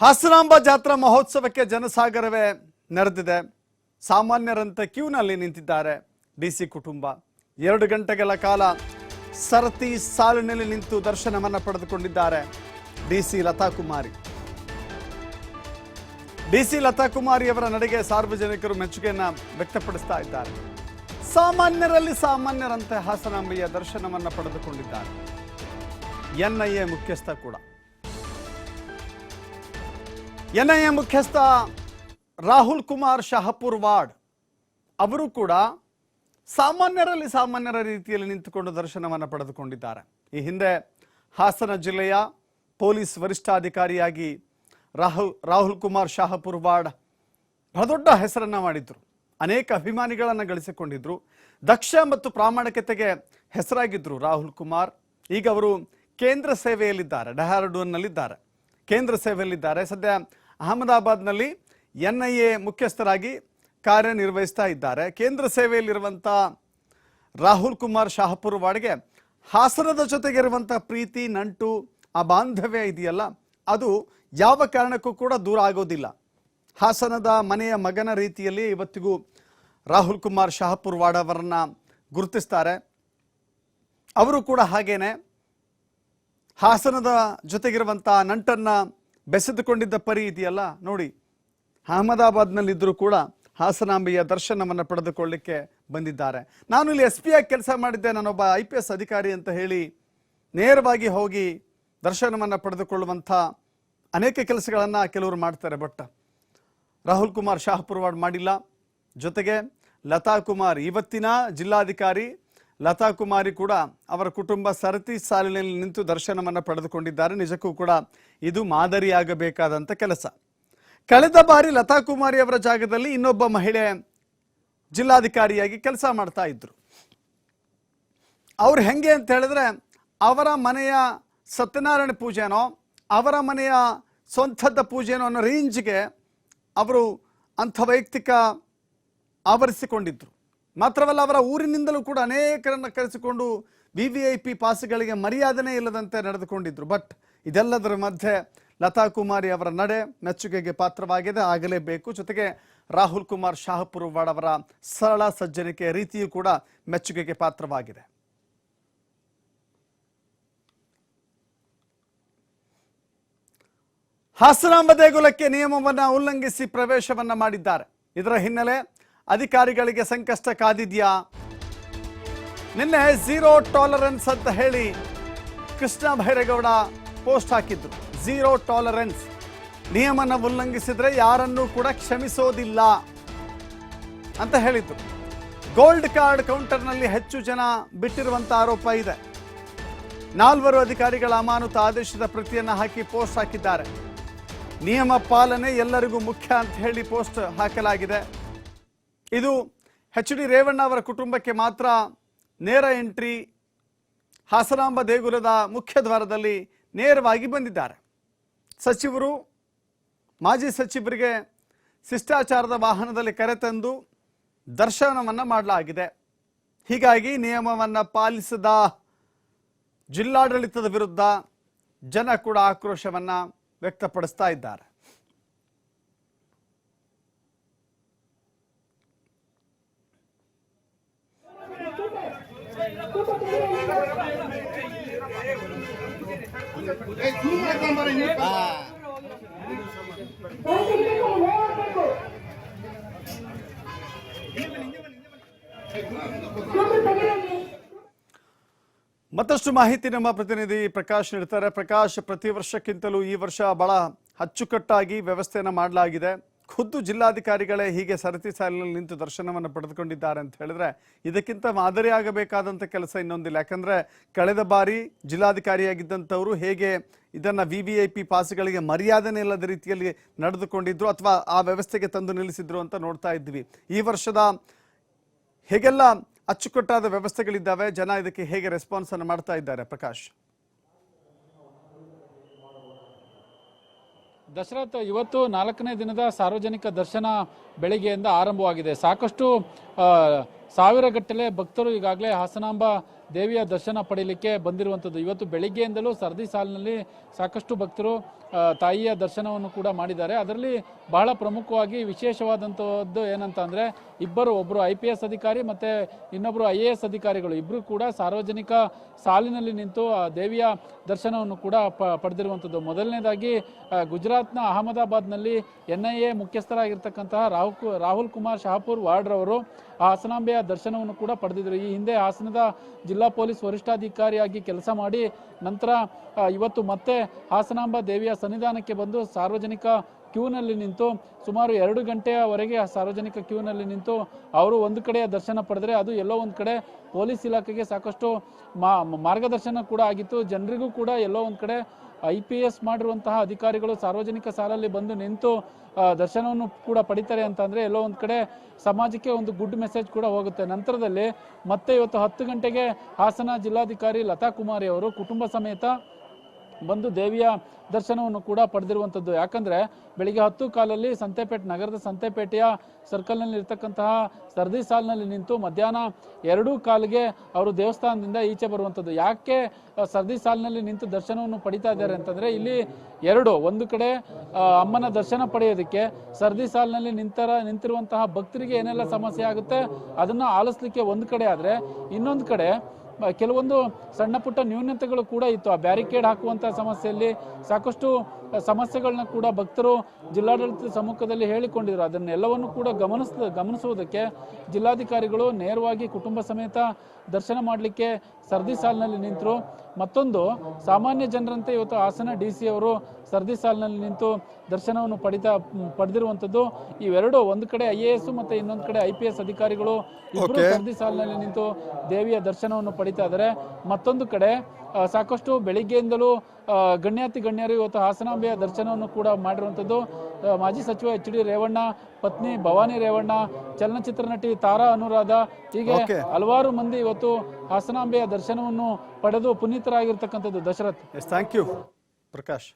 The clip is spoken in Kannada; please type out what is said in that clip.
ಹಾಸನಾಂಬ ಜಾತ್ರಾ ಮಹೋತ್ಸವಕ್ಕೆ ಜನಸಾಗರವೇ ನೆರೆದಿದೆ. ಸಾಮಾನ್ಯರಂತೆ ಕ್ಯೂನಲ್ಲಿ ನಿಂತಿದ್ದಾರೆ ಡಿಸಿ ಕುಟುಂಬ. ಎರಡು ಗಂಟೆಗಳ ಕಾಲ ಸರತಿ ಸಾಲಿನಲ್ಲಿ ನಿಂತು ದರ್ಶನವನ್ನು ಪಡೆದುಕೊಂಡಿದ್ದಾರೆ ಡಿಸಿ ಲತಾ ಕುಮಾರಿ ಡಿಸಿ ಲತಾ ಕುಮಾರಿ ಅವರ ನಡೆಗೆ ಸಾರ್ವಜನಿಕರು ಮೆಚ್ಚುಗೆಯನ್ನು ವ್ಯಕ್ತಪಡಿಸ್ತಾ ಇದ್ದಾರೆ. ಸಾಮಾನ್ಯರಲ್ಲಿ ಸಾಮಾನ್ಯರಂತೆ ಹಾಸನಾಂಬೆಯ ದರ್ಶನವನ್ನು ಪಡೆದುಕೊಂಡಿದ್ದಾರೆ. ಎನ್ಐಎ ಮುಖ್ಯಸ್ಥ ಕೂಡ. ಎನ್ಐಎ ಮುಖ್ಯಸ್ಥ ರಾಹುಲ್ ಕುಮಾರ್ ಶಹಪುರ್ ವಾರ್ಡ್ ಅವರು ಕೂಡ ಸಾಮಾನ್ಯರಲ್ಲಿ ಸಾಮಾನ್ಯರ ರೀತಿಯಲ್ಲಿ ನಿಂತುಕೊಂಡು ದರ್ಶನವನ್ನು ಪಡೆದುಕೊಂಡಿದ್ದಾರೆ. ಈ ಹಿಂದೆ ಹಾಸನ ಜಿಲ್ಲೆಯ ಪೊಲೀಸ್ ವರಿಷ್ಠಾಧಿಕಾರಿಯಾಗಿ ರಾಹುಲ್ ರಾಹುಲ್ ಕುಮಾರ್ ಶಾಹಪುರ್ ವಾರ್ಡ್ ಬಹಳ ದೊಡ್ಡ ಹೆಸರನ್ನ ಮಾಡಿದ್ರು. ಅನೇಕ ಅಭಿಮಾನಿಗಳನ್ನು ಗಳಿಸಿಕೊಂಡಿದ್ರು. ದಕ್ಷ ಮತ್ತು ಪ್ರಾಮಾಣಿಕತೆಗೆ ಹೆಸರಾಗಿದ್ದರು ರಾಹುಲ್ ಕುಮಾರ್. ಈಗ ಅವರು ಕೇಂದ್ರ ಸೇವೆಯಲ್ಲಿದ್ದಾರೆ, ಡೆಹ್ರಾಡೂನ್ನಲ್ಲಿದ್ದಾರೆ. ಕೇಂದ್ರ ಸೇವೆಯಲ್ಲಿದ್ದಾರೆ. ಸದ್ಯ ಅಹಮದಾಬಾದ್ನಲ್ಲಿ ಎನ್ ಐ ಎ ಮುಖ್ಯಸ್ಥರಾಗಿ ಕಾರ್ಯನಿರ್ವಹಿಸ್ತಾ ಇದ್ದಾರೆ. ಕೇಂದ್ರ ಸೇವೆಯಲ್ಲಿರುವಂಥ ರಾಹುಲ್ ಕುಮಾರ್ ಶಾಹಪುರ್ ವಾಡ್ಗೆ ಹಾಸನದ ಜೊತೆಗಿರುವಂಥ ಪ್ರೀತಿ, ನಂಟು, ಆ ಬಾಂಧವ್ಯ ಇದೆಯಲ್ಲ, ಅದು ಯಾವ ಕಾರಣಕ್ಕೂ ಕೂಡ ದೂರ ಆಗೋದಿಲ್ಲ. ಹಾಸನದ ಮನೆಯ ಮಗನ ರೀತಿಯಲ್ಲಿ ಇವತ್ತಿಗೂ ರಾಹುಲ್ ಕುಮಾರ್ ಶಾಹಪುರ್ ವಾಡ್ ಅವರನ್ನ ಗುರುತಿಸ್ತಾರೆ. ಅವರು ಕೂಡ ಹಾಗೇನೆ ಹಾಸನದ ಜೊತೆಗಿರುವಂಥ ನಂಟನ್ನ ಬೆಸೆದುಕೊಂಡಿದ್ದ ಪರಿ ಇದೆಯಲ್ಲ? ನೋಡಿ ಅಹಮದಾಬಾದ್ನಲ್ಲಿದ್ದರೂ ಕೂಡ ಹಾಸನಾಂಬೆಯ ದರ್ಶನವನ್ನು ಪಡೆದುಕೊಳ್ಳಿಕ್ಕೆ ಬಂದಿದ್ದಾರೆ. ನಾನು ಇಲ್ಲಿ ಎಸ್ ಪಿ ಆಗಿ ಕೆಲಸ ಮಾಡಿದ್ದೆ, ನಾನೊಬ್ಬ ಐ ಪಿ ಎಸ್ ಅಧಿಕಾರಿ ಅಂತ ಹೇಳಿ ನೇರವಾಗಿ ಹೋಗಿ ದರ್ಶನವನ್ನು ಪಡೆದುಕೊಳ್ಳುವಂಥ ಅನೇಕ ಕೆಲಸಗಳನ್ನು ಕೆಲವರು ಮಾಡ್ತಾರೆ, ಬಟ್ ರಾಹುಲ್ ಕುಮಾರ್ ಶಾಹಪುರ್ವಾಡ್ ಮಾಡಿಲ್ಲ. ಜೊತೆಗೆ ಲತಾ ಕುಮಾರ್ ಇವತ್ತಿನ ಜಿಲ್ಲಾಧಿಕಾರಿ ಲತಾ ಕುಮಾರಿ ಕೂಡ ಅವರ ಕುಟುಂಬ ಸರತಿ ಸಾಲಿನಲ್ಲಿ ನಿಂತು ದರ್ಶನವನ್ನು ಪಡೆದುಕೊಂಡಿದ್ದಾರೆ. ನಿಜಕ್ಕೂ ಕೂಡ ಇದು ಮಾದರಿಯಾಗಬೇಕಾದಂಥ ಕೆಲಸ. ಕಳೆದ ಬಾರಿ ಲತಾ ಕುಮಾರಿ ಅವರ ಜಾಗದಲ್ಲಿ ಇನ್ನೊಬ್ಬ ಮಹಿಳೆ ಜಿಲ್ಲಾಧಿಕಾರಿಯಾಗಿ ಕೆಲಸ ಮಾಡ್ತಾ ಇದ್ರು. ಅವ್ರು ಹೆಂಗೆ ಅಂತ ಹೇಳಿದ್ರೆ, ಅವರ ಮನೆಯ ಸತ್ಯನಾರಾಯಣ ಪೂಜೆನೋ, ಅವರ ಮನೆಯ ಸ್ವಂತದ ಪೂಜೆನೋ ಅನ್ನೋ ರೇಂಜ್ಗೆ ಅವರು ಅಂಥ ವೈಯಕ್ತಿಕ ಆವರಿಸಿಕೊಂಡಿದ್ರು. ಮಾತ್ರವಲ್ಲ ಅವರ ಊರಿನಿಂದಲೂ ಕೂಡ ಅನೇಕರನ್ನು ಕರೆಸಿಕೊಂಡು ವಿ ವಿ ಐ ಪಿ ಪಾಸ್ಗಳಿಗೆ ಮರ್ಯಾದನೆ ಇಲ್ಲದಂತೆ ನಡೆದುಕೊಂಡಿದ್ರು. ಬಟ್ ಇದೆಲ್ಲದರ ಮಧ್ಯೆ ಲತಾ ಕುಮಾರಿ ಅವರ ನಡೆ ಮೆಚ್ಚುಗೆಗೆ ಪಾತ್ರವಾಗಿದೆ. ಆಗಲೇಬೇಕು. ಜೊತೆಗೆ ರಾಹುಲ್ ಕುಮಾರ್ ಶಾಹಪುರ್ ವಾಡ್ ಅವರ ಸರಳ ಸಜ್ಜನಿಕೆ ರೀತಿಯೂ ಕೂಡ ಮೆಚ್ಚುಗೆಗೆ ಪಾತ್ರವಾಗಿದೆ. ಹಾಸನಾಂಬ ದೇಗುಲಕ್ಕೆ ನಿಯಮವನ್ನು ಉಲ್ಲಂಘಿಸಿ ಪ್ರವೇಶವನ್ನ ಮಾಡಿದ್ದಾರೆ. ಇದರ ಹಿನ್ನೆಲೆ ಅಧಿಕಾರಿಗಳಿಗೆ ಸಂಕಷ್ಟ ಕಾದಿದ್ಯಾ? ನಿನ್ನೆ ಝೀರೋ ಟಾಲರೆನ್ಸ್ ಅಂತ ಹೇಳಿ ಕೃಷ್ಣ ಭೈರೇಗೌಡ ಪೋಸ್ಟ್ ಹಾಕಿದ್ರು. Zero tolerance. ನಿಯಮನ ಉಲ್ಲಂಘಿಸಿದ್ರೆ ಯಾರನ್ನೂ ಕೂಡ ಕ್ಷಮಿಸೋದಿಲ್ಲ ಅಂತ ಹೇಳಿದ್ರು. ಗೋಲ್ಡ್ ಕಾರ್ಡ್ ಕೌಂಟರ್ನಲ್ಲಿ ಹೆಚ್ಚು ಜನ ಬಿಟ್ಟಿರುವಂಥ ಆರೋಪ ಇದೆ. ನಾಲ್ವರು ಅಧಿಕಾರಿಗಳ ಅಮಾನತು ಆದೇಶದ ಪ್ರತಿಯನ್ನು ಹಾಕಿ ಪೋಸ್ಟ್ ಹಾಕಿದ್ದಾರೆ. ನಿಯಮ ಪಾಲನೆ ಎಲ್ಲರಿಗೂ ಮುಖ್ಯ ಅಂತ ಹೇಳಿ ಪೋಸ್ಟ್ ಹಾಕಲಾಗಿದೆ. ಇದು ಎಚ್ ಡಿ ರೇವಣ್ಣ ಅವರ ಕುಟುಂಬಕ್ಕೆ ಮಾತ್ರ ನೇರ ಎಂಟ್ರಿ ಹಾಸನಾಂಬ ದೇಗುಲದ ಮುಖ್ಯ ದ್ವಾರದಲ್ಲಿ ನೇರವಾಗಿ ಬಂದಿದ್ದಾರೆ. ಸಚಿವರು, ಮಾಜಿ ಸಚಿವರಿಗೆ ಶಿಷ್ಟಾಚಾರದ ವಾಹನದಲ್ಲಿ ಕರೆತಂದು ದರ್ಶನವನ್ನು ಮಾಡಲಾಗಿದೆ. ಹೀಗಾಗಿ ನಿಯಮವನ್ನು ಪಾಲಿಸದ ಜಿಲ್ಲಾಡಳಿತದ ವಿರುದ್ಧ ಜನ ಕೂಡ ಆಕ್ರೋಶವನ್ನು ವ್ಯಕ್ತಪಡಿಸ್ತಾ ಇದ್ದಾರೆ. ಮತ್ತಷ್ಟು ಮಾಹಿತಿ ನಮ್ಮ ಪ್ರತಿನಿಧಿ ಪ್ರಕಾಶ್ ನೀಡ್ತಾರೆ. ಪ್ರಕಾಶ್, ಪ್ರತಿ ವರ್ಷಕ್ಕಿಂತಲೂ ಈ ವರ್ಷ ಬಹಳ ಅಚ್ಚುಕಟ್ಟಾಗಿ ವ್ಯವಸ್ಥೆಯನ್ನು ಮಾಡಲಾಗಿದೆ. ಖುದ್ದು ಜಿಲ್ಲಾಧಿಕಾರಿಗಳೇ ಹೀಗೆ ಸರತಿ ಸಾಲಿನಲ್ಲಿ ನಿಂತು ದರ್ಶನವನ್ನು ಪಡೆದುಕೊಂಡಿದ್ದಾರೆ ಅಂತ ಹೇಳಿದ್ರೆ ಇದಕ್ಕಿಂತ ಮಾದರಿ ಆಗಬೇಕಾದಂಥ ಕೆಲಸ ಇನ್ನೊಂದಿಲ್ಲ. ಯಾಕಂದರೆ ಕಳೆದ ಬಾರಿ ಜಿಲ್ಲಾಧಿಕಾರಿಯಾಗಿದ್ದಂಥವರು ಹೇಗೆ ಇದನ್ನು ವಿ ವಿ ಐ ಪಿ ಪಾಸ್ಗಳಿಗೆ ಮರ್ಯಾದನೆ ಇಲ್ಲದ ರೀತಿಯಲ್ಲಿ ನಡೆದುಕೊಂಡಿದ್ರು ಅಥವಾ ಆ ವ್ಯವಸ್ಥೆಗೆ ತಂದು ನಿಲ್ಲಿಸಿದ್ರು ಅಂತ ನೋಡ್ತಾ ಇದ್ವಿ. ಈ ವರ್ಷದ ಹೇಗೆಲ್ಲ ಅಚ್ಚುಕಟ್ಟಾದ ವ್ಯವಸ್ಥೆಗಳಿದ್ದಾವೆ, ಜನ ಇದಕ್ಕೆ ಹೇಗೆ ರೆಸ್ಪಾನ್ಸನ್ನು ಮಾಡ್ತಾ ಇದ್ದಾರೆ, ಪ್ರಕಾಶ್? ದಶರಥ್ ಇವತ್ತು ನಾಲ್ಕನೇ ದಿನದ ಸಾರ್ವಜನಿಕ ದರ್ಶನ ಬೆಳಿಗ್ಗೆಯಿಂದ ಆರಂಭವಾಗಿದೆ. ಸಾಕಷ್ಟು ಸಾವಿರಗಟ್ಟಲೆ ಗಟ್ಟಲೆ ಭಕ್ತರು ಈಗಾಗಲೇ ಹಾಸನಾಂಬ ದೇವಿಯ ದರ್ಶನ ಪಡೀಲಿಕ್ಕೆ ಬಂದಿರುವಂಥದ್ದು. ಇವತ್ತು ಬೆಳಿಗ್ಗೆಯಿಂದಲೂ ಸರದಿ ಸಾಲಿನಲ್ಲಿ ಸಾಕಷ್ಟು ಭಕ್ತರು ತಾಯಿಯ ದರ್ಶನವನ್ನು ಕೂಡ ಮಾಡಿದ್ದಾರೆ. ಅದರಲ್ಲಿ ಬಹಳ ಪ್ರಮುಖವಾಗಿ ವಿಶೇಷವಾದಂಥದ್ದು ಏನಂತ ಅಂದರೆ, ಇಬ್ಬರು ಒಬ್ಬರು ಐ ಪಿ ಎಸ್ ಅಧಿಕಾರಿ ಮತ್ತು ಇನ್ನೊಬ್ಬರು ಐ ಎ ಎಸ್ ಅಧಿಕಾರಿಗಳು. ಇಬ್ಬರು ಕೂಡ ಸಾರ್ವಜನಿಕ ಸಾಲಿನಲ್ಲಿ ನಿಂತು, ಆ, ದೇವಿಯ ದರ್ಶನವನ್ನು ಕೂಡ ಪ, ಪಡೆದಿರುವಂಥದ್ದು. ಮೊದಲನೇದಾಗಿ ಗುಜರಾತ್ನ ಅಹಮದಾಬಾದ್ನಲ್ಲಿ ಎನ್ ಐ ಎ ಮುಖ್ಯಸ್ಥರಾಗಿರ್ತಕ್ಕಂತಹ ರಾಹುಲ್ ಕು- ರಾಹುಲ್ ಕುಮಾರ್ ಶಹಾಪುರ್ ವಾರ್ಡ್ರವರು ಆ ಹಾಸನಾಂಬೆಯ ದರ್ಶನವನ್ನು ಕೂಡ ಪಡೆದಿದ್ದರು. ಈ ಹಿಂದೆ ಹಾಸನದ ಜಿಲ್ಲಾ ಪೊಲೀಸ್ ವರಿಷ್ಠಾಧಿಕಾರಿಯಾಗಿ ಕೆಲಸ ಮಾಡಿ ನಂತರ ಇವತ್ತು ಮತ್ತೆ ಹಾಸನಾಂಬ ದೇವಿಯ ಸನ್ನಿಧಾನಕ್ಕೆ ಬಂದು ಸಾರ್ವಜನಿಕ ಕ್ಯೂನಲ್ಲಿ ನಿಂತು ಸುಮಾರು ಎರಡು ಗಂಟೆಯವರೆಗೆ ಸಾರ್ವಜನಿಕ ಕ್ಯೂನಲ್ಲಿ ನಿಂತು ಅವರು ಒಂದು ಕಡೆಯ ದರ್ಶನ ಪಡೆದರೆ ಅದು ಎಲ್ಲೋ ಒಂದು ಕಡೆ ಪೊಲೀಸ್ ಇಲಾಖೆಗೆ ಸಾಕಷ್ಟು ಮಾರ್ಗದರ್ಶನ ಕೂಡ ಆಗಿತ್ತು. ಜನರಿಗೂ ಕೂಡ ಎಲ್ಲೋ ಒಂದು ಕಡೆ ಐ ಪಿ ಎಸ್ ಮಾಡಿರುವಂತಹ ಅಧಿಕಾರಿಗಳು ಸಾರ್ವಜನಿಕ ಸಾಲಲ್ಲಿ ಬಂದು ನಿಂತು ದರ್ಶನವನ್ನು ಕೂಡ ಪಡಿತಾರೆ ಅಂತಂದ್ರೆ ಎಲ್ಲೋ ಒಂದು ಕಡೆ ಸಮಾಜಕ್ಕೆ ಒಂದು ಗುಡ್ ಮೆಸೇಜ್ ಕೂಡ ಹೋಗುತ್ತೆ. ನಂತರದಲ್ಲಿ ಮತ್ತೆ ಇವತ್ತು ಹತ್ತು ಗಂಟೆಗೆ ಹಾಸನ ಜಿಲ್ಲಾಧಿಕಾರಿ ಲತಾ ಕುಮಾರಿ ಅವರು ಕುಟುಂಬ ಸಮೇತ ಬಂದು ದೇವಿಯ ದರ್ಶನವನ್ನು ಕೂಡ ಪಡೆದಿರುವಂಥದ್ದು. ಯಾಕಂದರೆ ಬೆಳಿಗ್ಗೆ ಹತ್ತು ಕಾಲಲ್ಲಿ ಸಂತೆಪೇಟೆ, ನಗರದ ಸಂತೆಪೇಟೆಯ ಸರ್ಕಲ್ನಲ್ಲಿ ಇರ್ತಕ್ಕಂತಹ ಸರ್ದಿ ಸಾಲಿನಲ್ಲಿ ನಿಂತು ಮಧ್ಯಾಹ್ನ ಎರಡೂ ಕಾಲಿಗೆ ಅವರು ದೇವಸ್ಥಾನದಿಂದ ಈಚೆ ಬರುವಂಥದ್ದು. ಯಾಕೆ ಸರ್ದಿ ಸಾಲಿನಲ್ಲಿ ನಿಂತು ದರ್ಶನವನ್ನು ಪಡಿತಾ ಇದ್ದಾರೆ ಅಂತಂದರೆ ಇಲ್ಲಿ ಎರಡು, ಒಂದು ಕಡೆ ಅಮ್ಮನ ದರ್ಶನ ಪಡೆಯೋದಕ್ಕೆ ಸರ್ದಿ ಸಾಲಿನಲ್ಲಿ ನಿಂತರ, ನಿಂತಿರುವಂತಹ ಭಕ್ತರಿಗೆ ಏನೆಲ್ಲ ಸಮಸ್ಯೆ ಆಗುತ್ತೆ, ಅದನ್ನು ಆಲಿಸ್ಲಿಕ್ಕೆ ಒಂದು ಕಡೆ ಆದರೆ ಇನ್ನೊಂದು ಕಡೆ ಕೆಲವೊಂದು ಸಣ್ಣ ಪುಟ್ಟ ನ್ಯೂನತೆಗಳು ಕೂಡ ಇತ್ತು. ಆ ಬ್ಯಾರಿಕೇಡ್ ಹಾಕುವಂತ ಸಮಸ್ಯೆಯಲ್ಲಿ ಸಾಕಷ್ಟು ಸಮಸ್ಯೆಗಳನ್ನ ಕೂಡ ಭಕ್ತರು ಜಿಲ್ಲಾಡಳಿತದ ಸಮ್ಮುಖದಲ್ಲಿ ಹೇಳಿಕೊಂಡಿದ್ರು. ಅದನ್ನೆಲ್ಲವನ್ನು ಕೂಡ ಗಮನಿಸ್, ಗಮನಿಸುವುದಕ್ಕೆ ಜಿಲ್ಲಾಧಿಕಾರಿಗಳು ನೇರವಾಗಿ ಕುಟುಂಬ ಸಮೇತ ದರ್ಶನ ಮಾಡಲಿಕ್ಕೆ ಸರ್ದಿ ಸಾಲಿನಲ್ಲಿ ನಿಂತರು. ಮತ್ತೊಂದು, ಸಾಮಾನ್ಯ ಜನರಂತೆ ಇವತ್ತು ಹಾಸನ ಡಿ ಸಿ ಅವರು ಸರ್ದಿ ಸಾಲಿನಲ್ಲಿ ನಿಂತು ದರ್ಶನವನ್ನು ಪಡಿತಾ ಪಡೆದಿರುವಂಥದ್ದು. ಇವೆರಡು ಒಂದು ಕಡೆ ಐ ಎ ಎಸ್ ಮತ್ತೆ ಇನ್ನೊಂದು ಕಡೆ ಐ ಪಿ ಎಸ್ ಅಧಿಕಾರಿಗಳು ಇಬ್ಬರು. ಸರ್ದಿ ಸಾಲಿನಲ್ಲಿ ನಿಂತು ದೇವಿಯ ದರ್ಶನವನ್ನು ಪಡಿತಾ ಇದ್ದಾರೆ. ಮತ್ತೊಂದು ಕಡೆ ಸಾಕಷ್ಟು ಬೆಳಿಗ್ಗೆಯಿಂದಲೂ ಗಣ್ಯಾತಿ ಗಣ್ಯರು ಇವತ್ತು ಹಾಸನಾಂಬೆಯ ದರ್ಶನವನ್ನು ಕೂಡ ಮಾಡಿರುವಂಥದ್ದು. ಮಾಜಿ ಸಚಿವ ಎಚ್ ಡಿ ರೇವಣ್ಣ ಪತ್ನಿ ಭವಾನಿ ರೇವಣ್ಣ ಚಲನಚಿತ್ರ ನಟಿ ತಾರಾ ಅನುರಾಧ ಹೀಗೆ ಹಲವಾರು ಮಂದಿ ಇವತ್ತು ಹಾಸನಾಂಬೆಯ ದರ್ಶನವನ್ನು ಪಡೆದು ಪುನೀತರಾಗಿರ್ತಕ್ಕಂಥದ್ದು ದಶರಥ್. Thank you Prakash.